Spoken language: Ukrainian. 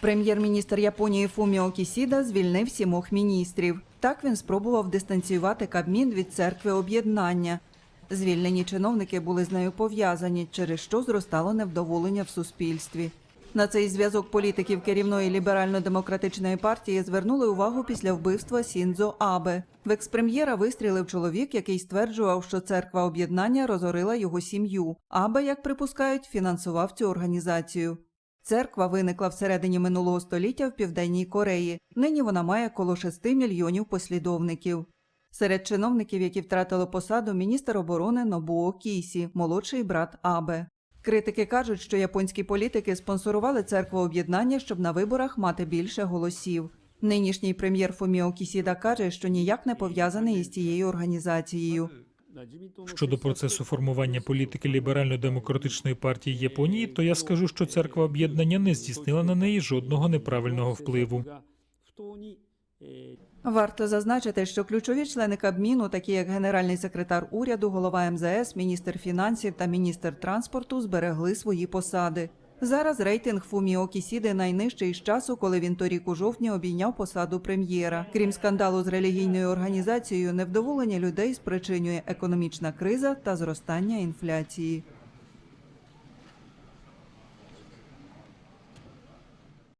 Прем'єр-міністр Японії Фуміо Кісіда звільнив сімох міністрів. Так він спробував дистанціювати Кабмін від церкви об'єднання. Звільнені чиновники були з нею пов'язані, через що зростало невдоволення в суспільстві. На цей зв'язок політиків керівної ліберально-демократичної партії звернули увагу після вбивства Сіндзо Абе. В експрем'єра вистрілив чоловік, який стверджував, що церква об'єднання розорила його сім'ю. Абе, як припускають, фінансував цю організацію. Церква виникла всередині минулого століття в Південній Кореї. Нині вона має коло 6 мільйонів послідовників. Серед чиновників, які втратили посаду, міністр оборони Нобуо Кісі, молодший брат Абе. Критики кажуть, що японські політики спонсорували церкву об'єднання, щоб на виборах мати більше голосів. Нинішній прем'єр Фуміо Кісіда каже, що ніяк не пов'язаний із цією організацією. Щодо процесу формування політики ліберально-демократичної партії Японії, то я скажу, що церква об'єднання не здійснила на неї жодного неправильного впливу. Варто зазначити, що ключові члени Кабміну, такі як генеральний секретар уряду, голова МЗС, міністр фінансів та міністр транспорту, зберегли свої посади. Зараз рейтинг Фуміо Кісіди найнижчий з часу, коли він торік у жовтні обійняв посаду прем'єра. Крім скандалу з релігійною організацією, невдоволення людей спричинює економічна криза та зростання інфляції.